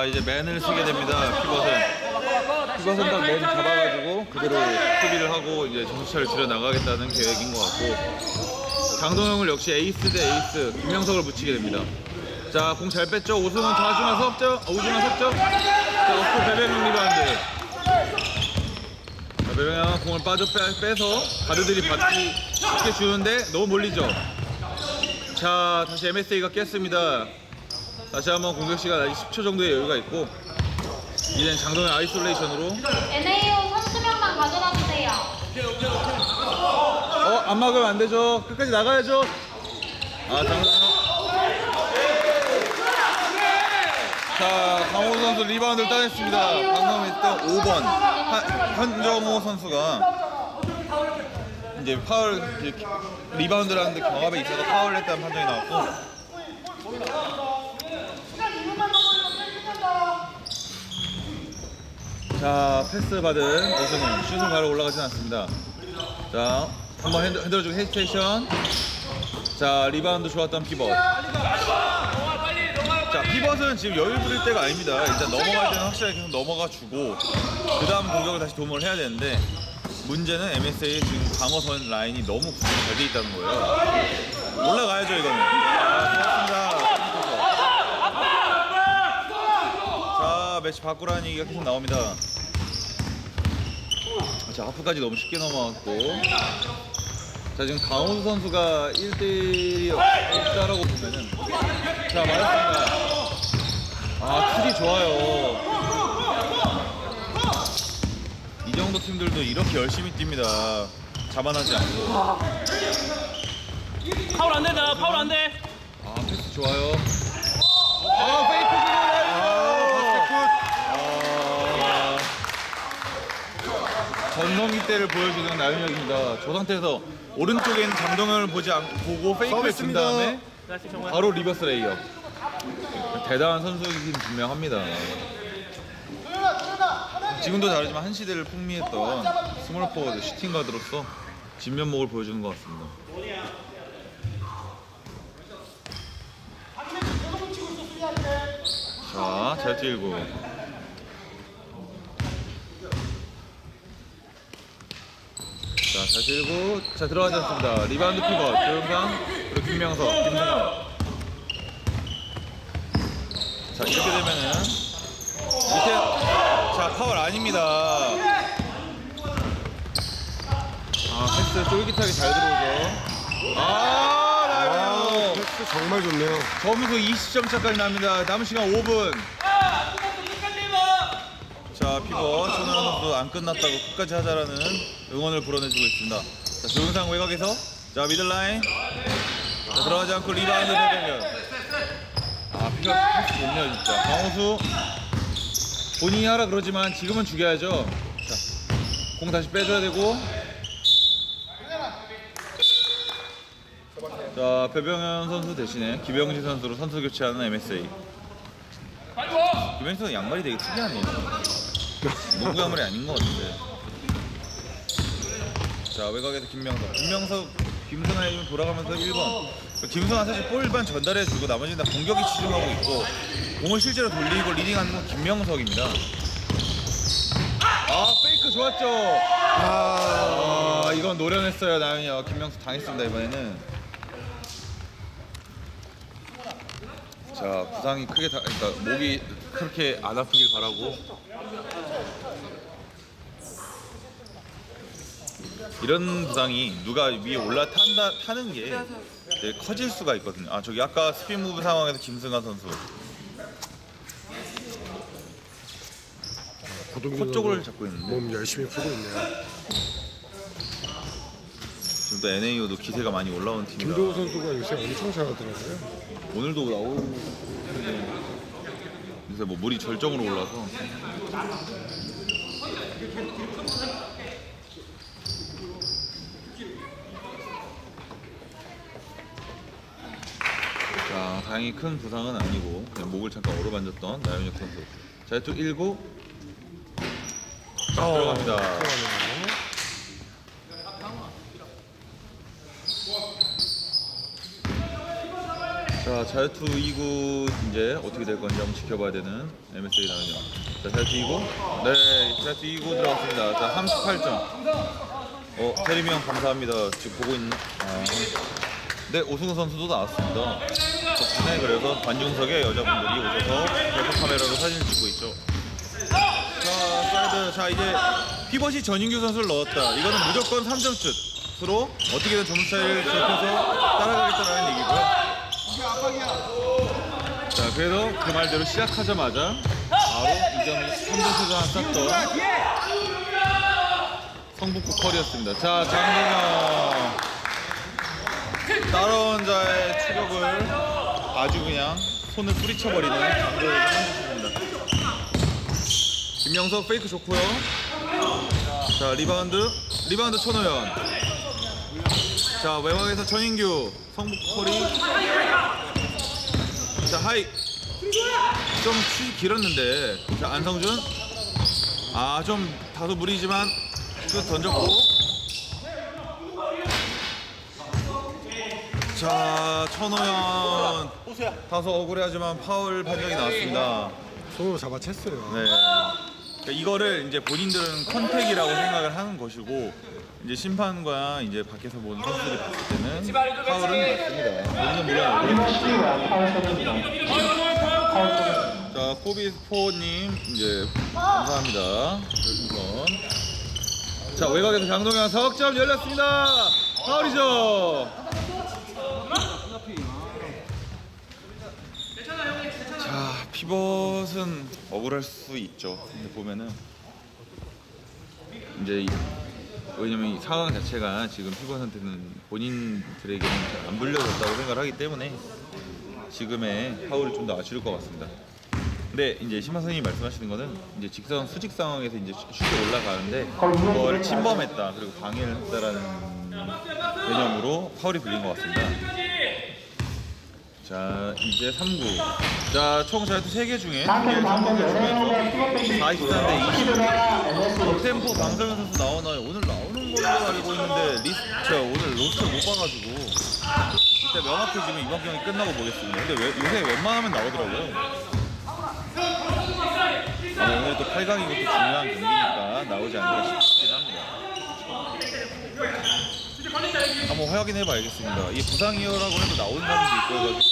자 이제 맨을 쓰게 됩니다 피벗은. 피벗은 딱 맨 잡아가지고 그대로 수비를 하고 이제 점수차를 줄여 나가겠다는 계획인 것 같고. 장동영을 역시 에이스 대 에이스 김명석을 붙이게 됩니다. 자 공 잘 뺐죠? 오승훈 좌중간 석점 어, 우중간 석점? 자 어프 배배명 리바운드. 자 배배명 공을 빠져 빼, 빼서 가드들이 받기 쉽게 주는데 너무 몰리죠? 자 다시 MSA가 깼습니다 다시 한번 공격 시간 아직 10초 정도의 여유가 있고 이젠 장동현 아이솔레이션으로. NAO 선수 명만 가져다 주세요. 어? 안 막으면 안 되죠. 끝까지 나가야죠. 아 장동현. 자 강호 선수 리바운드를 따냈습니다. 방금 일단 5번. 한- 현정호 선수가 이제 파울 이제 리바운드를 하는데 경합에 있어서 파울을 했다는 판정이 나왔고 자 패스 받은 오승훈. 슛은 바로 올라가진 않습니다. 자 한번 핸들, 흔들어주고 헤지테이션. 자 리바운드 좋았던 피벗. 자 피벗은 지금 여유 부릴 때가 아닙니다. 일단 넘어갈 때는 확실하게 계속 넘어가 주고 그 다음 공격을 다시 도모를 해야 되는데 문제는 MSA 지금 방어선 라인이 너무 구성이 잘돼 있다는 거예요. 올라가야죠 이거는. 자 좋았습니다. 자 매치 바꾸라는 얘기가 계속 나옵니다 자 하프까지 너무 쉽게 넘어갔고. 자 지금 강호수 선수가 1대1이 없다라고 보면은. 자 맞았습니다. 아 킬이 좋아요. 이 정도 팀들도 이렇게 열심히 뜁니다. 자만하지 않고. 파울 안 된다. 파울 안 돼. 아 패스 좋아요. 아 페이크 전성기 때를 보여주는 나윤혁입니다. 저 상태에서 오른쪽에 있는 장동현을 보지 않고 보고 페이크를 준 다음에. 바로 리버스 레이업. 대단한 선수이긴 분명합니다. 지금도 다르지만 한 시대를 풍미했던 스몰 포워드 슈팅 가드로서 진면목을 보여주는 것 같습니다. 자, 잘 뛰고. 자, 잘 뛰고. 자, 들어가지 않습니다. 리바운드 피벗, 조영상, 그리고 김명석, 김승환. 자, 이렇게 되면은 밑에 자, 파울 아닙니다. 아, 패스 쫄깃하게 잘 들어오죠. 아, 아, 라이브. 패스 정말 좋네요. 점수 20점 차까지 납니다. 남은 시간 5분. 자, 피벗 손흥민 선수 안 끝났다고 끝까지 하자라는 응원을 불어내주고 있습니다. 자, 조은상 외곽에서 자 미들라인 자, 들어가지 않고 리바운드 대변면. 아, 패스 좋네요 진짜. 강호수 본인이 하라 그러지만 지금은 죽여야죠. 자, 공 다시 빼줘야 되고. 자, 배병현 선수 대신에 기병진 선수로 선수 교체하는 MSA. 김현수 양말이 되게 특이하네요. 농구 양말이 아닌 것 같은데. 자 외곽에서 김명석. 김명석 김승환이 좀 돌아가면서 1번. 김승환 사실 볼만 전달해주고 나머지는 다 공격에 치중하고 있고 공을 실제로 돌리고 리딩하는 건 김명석입니다. 아 페이크 좋았죠. 아 이건 노련했어요 나연이요. 김명석 당했습니다 이번에는. 자 부상이 크게 다, 그러니까 목이 그렇게 안 아프길 바라고 이런 부상이 누가 위에 올라탄다 타는 게 되게 커질 수가 있거든요. 아 저기 아까 스핀 무브 상황에서 김승환 선수 코 쪽을 잡고 있는데 몸 열심히 풀고 있네요. 지금 또 NAO도 기세가 많이 올라온 팀이라 김도우 선수가 요새 엄청 잘하더라고요. 오늘도 나오는데 요새 뭐 물이 절정으로 올라서. 자 다행히 큰 부상은 아니고 그냥 목을 잠깐 어루만졌던 나윤혁 선수. 자 이쪽 1구 자 들어갑니다 들어가네요. 자, 자유투 2구 이제 어떻게 될 건지 한번 지켜봐야 되는 MSA 나은요. 자, 자유투 2구. 네, 자유투 2구 들어갔습니다. 자, 38점. 어, 테리미 형 감사합니다. 지금 보고 있는. 아. 네, 오승우 선수도 나왔습니다. 덕분에 그래서 관중석에 여자분들이 오셔서 계속 카메라로 사진을 찍고 있죠. 자, 사이드. 자, 이제 피벗이 전인규 선수를 넣었다. 이거는 무조건 3점 슛으로 어떻게든 점수 차이를 좁혀서 따라가겠다는 얘기고요. 자, 그래서 그 말대로 시작하자마자 바로 2점 3점 슛을 하나 쐈던 성북구 컬이었습니다. 자, 장동영. 따라온 자의 추격을 아주 그냥 손을 뿌리쳐버리는 장동영의 한주입니다 김영석 페이크 좋고요. 자, 리바운드. 리바운드 천호연. 자, 외곽에서 전인규. 성북 컬이. 자, 하이. 좀 슛이 길었는데. 자, 안성준. 아, 좀 다소 무리지만 슛 던졌고. 자, 천호연. 다소 억울해하지만 파울 판정이 나왔습니다. 손으로 잡아챘어요. 네. 그러니까 이거를 이제 본인들은 컨택이라고 생각을 하는 것이고 이제 심판과 이제 밖에서 보는 선수들이 봤을 때는 파울은 맞습니다. 본인은 물론 자 코비스포님 이제 감사합니다. 별풍선. 자 외곽에서 장동현 석점 열렸습니다. 파울이죠. 피벗은 억울할 수 있죠. 근데 보면은 이제 이- 왜냐면 이 상황 자체가 지금 피벗한테는 본인들에게는 잘 안 불려졌다고 생각을 하기 때문에 지금의 파울이 좀더 아쉬울 것 같습니다. 근데 이제 심판 선생님이 말씀하시는 거는 이제 직선 수직 상황에서 이제 슛이 올라가는데 그걸 침범했다 그리고 방해를 했다라는 개념으로 파울이 불린 것 같습니다. 자 이제 3구. 자총 자유투 3개 중에 3개 중에서 44대 20 템포 방설현 선수 나오나요? 오늘 나오는 걸로 알고 있는데 리스 제가 오늘 로스를 못 봐가지고. 이때 명확히 지금 이번 경기 끝나고 보겠습니다. 근데 왜, 요새 웬만하면 나오더라고요. 아, 오늘 또 8강이고 또 중요한 경기니까 나오지 않을까 싶긴 합니다. 한번 확인해 봐야겠습니다. 이게 부상이어라고 해도 나오는 사람도 있고 해가지고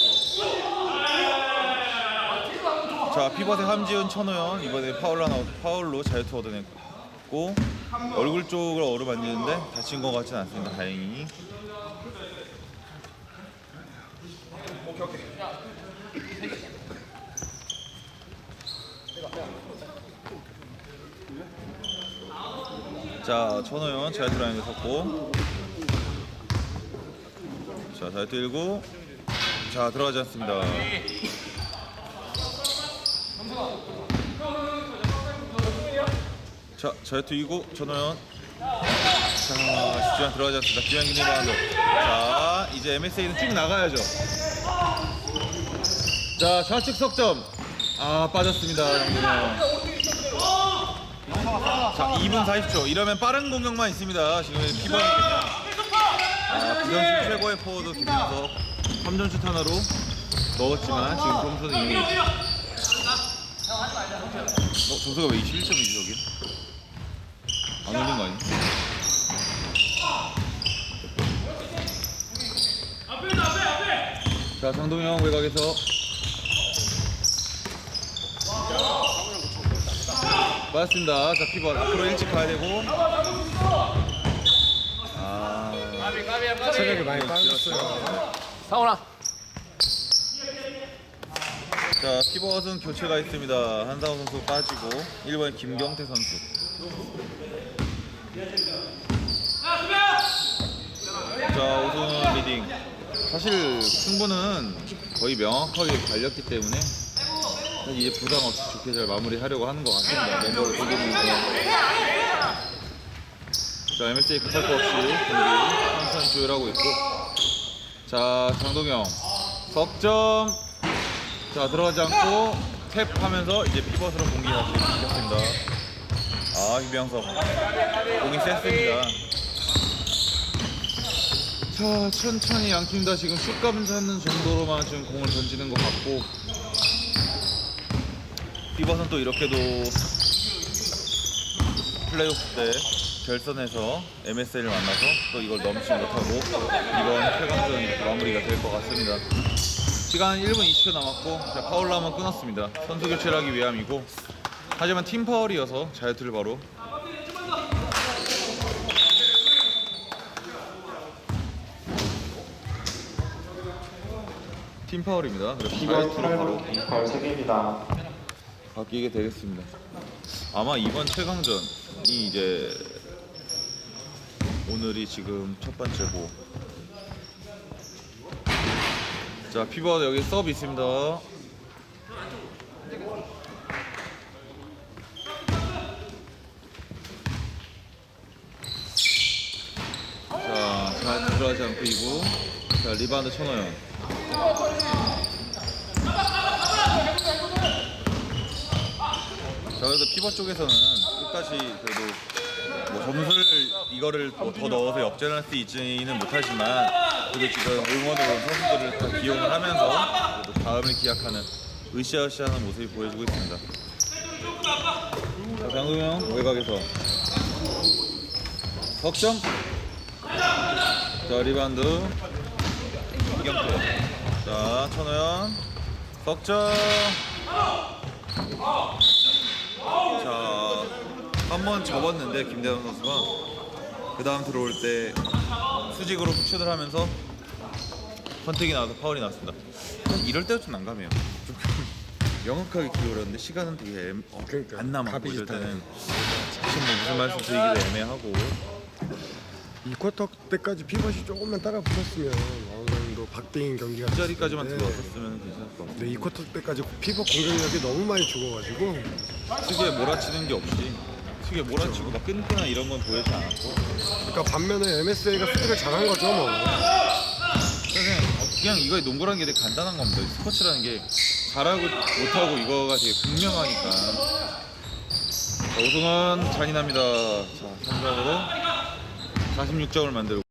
자 피벗의 함지은 천호연 이번에 파울 하나 파울로 자유투 얻어냈고 얼굴 쪽을 어루만지는데 다친 것 같진 않습니다. 다행히. 자 천호연 자유투 라인에 섰고. 자 자유투 1구. 자 들어가지 않습니다 자, 자유투 2구 전호연. 자, 쉽지 않 들어가지 않습니다. 김현기 리바운드. 자, 이제 MSA는 쭉 나가야죠. 자, 좌측 석점. 아, 빠졌습니다. 자, 2분 40초. 이러면 빠른 공격만 있습니다. 지금 피번이 그냥. 아, 부전슛 최고의 포워드 김현석. 3점슛 하나로 넣었지만 지금 점수는 이미 어, 점수가 왜 21점이지 저기? 안 올린 거 아니야? 자 장동영 외곽에서 맞습니다. 자 피벗 앞으로 일찍 가야 되고 아 체력이 많이 빠졌어요. 상훈아 자 피벗은 교체가 있습니다. 한상우 선수 빠지고 1번 김경태 선수. 자 오승훈 리딩. 사실 승부는 거의 명확하게 갈렸기 때문에 이제 부담 없이 좋게 잘 마무리하려고 하는 것 같습니다. 멤버를 돌리면서. 자 MSA 급할 거 없이 경기 항상 조율하고 있고. 자 장동영 석점 자 들어가지 않고 탭하면서 이제 피벗으로 공기 다시 시켰습니다. 아 김병석 공이 셌습니다. 자 천천히 양 팀 다 지금 슛감 찾는 정도로만 지금 공을 던지는 것 같고 비버는 또 이렇게도 플레이오프 때 결선에서 MSL을 만나서 또 이걸 넘지 못하고 이번 최강전 마무리가 될 것 같습니다. 시간 1분 20초 남았고 자, 파울로 한번 끊었습니다. 선수 교체를 하기 위함이고 하지만 팀 파울이어서 자유투를 바로 팀 파울입니다. 그래서 자유투로 바로 발 3개입니다. 바뀌게 되겠습니다. 아마 이번 최강전이 이제 오늘이 지금 첫 번째고 자 피벗 여기 서브 있습니다. 자, 잘 들어가지 않고 이고 자 리바운드 천호연 자 그래도 피벗 쪽에서는 끝까지 그래도 뭐 점수를 이거를 뭐 더 넣어서 역전할 수 있지는 못하지만 그래도 지금 응원으로 선수들을 다 기용을 하면서 그래도 다음을 기약하는 으쌰으쌰하는 모습이 보여주고 있습니다. 자 장동영 외곽에서 석점? 자 리바운드. 이경태. 자 천호연. 석점. 자, 한 번 접었는데 김대현 선수가 그 다음 들어올 때 수직으로 푸슛을 하면서 선택이 나와서 파울이 났습니다. 이럴 때가 좀 난감해요. 좀 명확하게 기울었는데 시간은 되게 애매- 어, 그러니까 안. 갑이 이럴 비슷하네. 때는 지금 뭐 무슨 말씀 드리기도 애매하고 이 쿼터 때까지 피벗이 조금만 따라 붙었으면 어느 정도 박빙 경기가 그 자리까지만 됐을 텐데. 들어왔으면 괜찮을 것 같아요. 근데 이 쿼터 때까지 피벗 공격력이 너무 많이 죽어가지고 특유의 몰아치는 게 없이 특유의 몰아치고 막 끈끈한 이런 건 보이지 않았고 그러니까 반면에 MSA가 수비를 잘한 거죠 뭐. 그냥, 어, 그냥 이거 농구라는 게 되게 간단한 겁니다. 이 스포츠라는 게 잘하고 못하고 이거가 되게 극명하니까. 자, 우승은 잔인합니다. 자, 3점으로 46점을 만들고.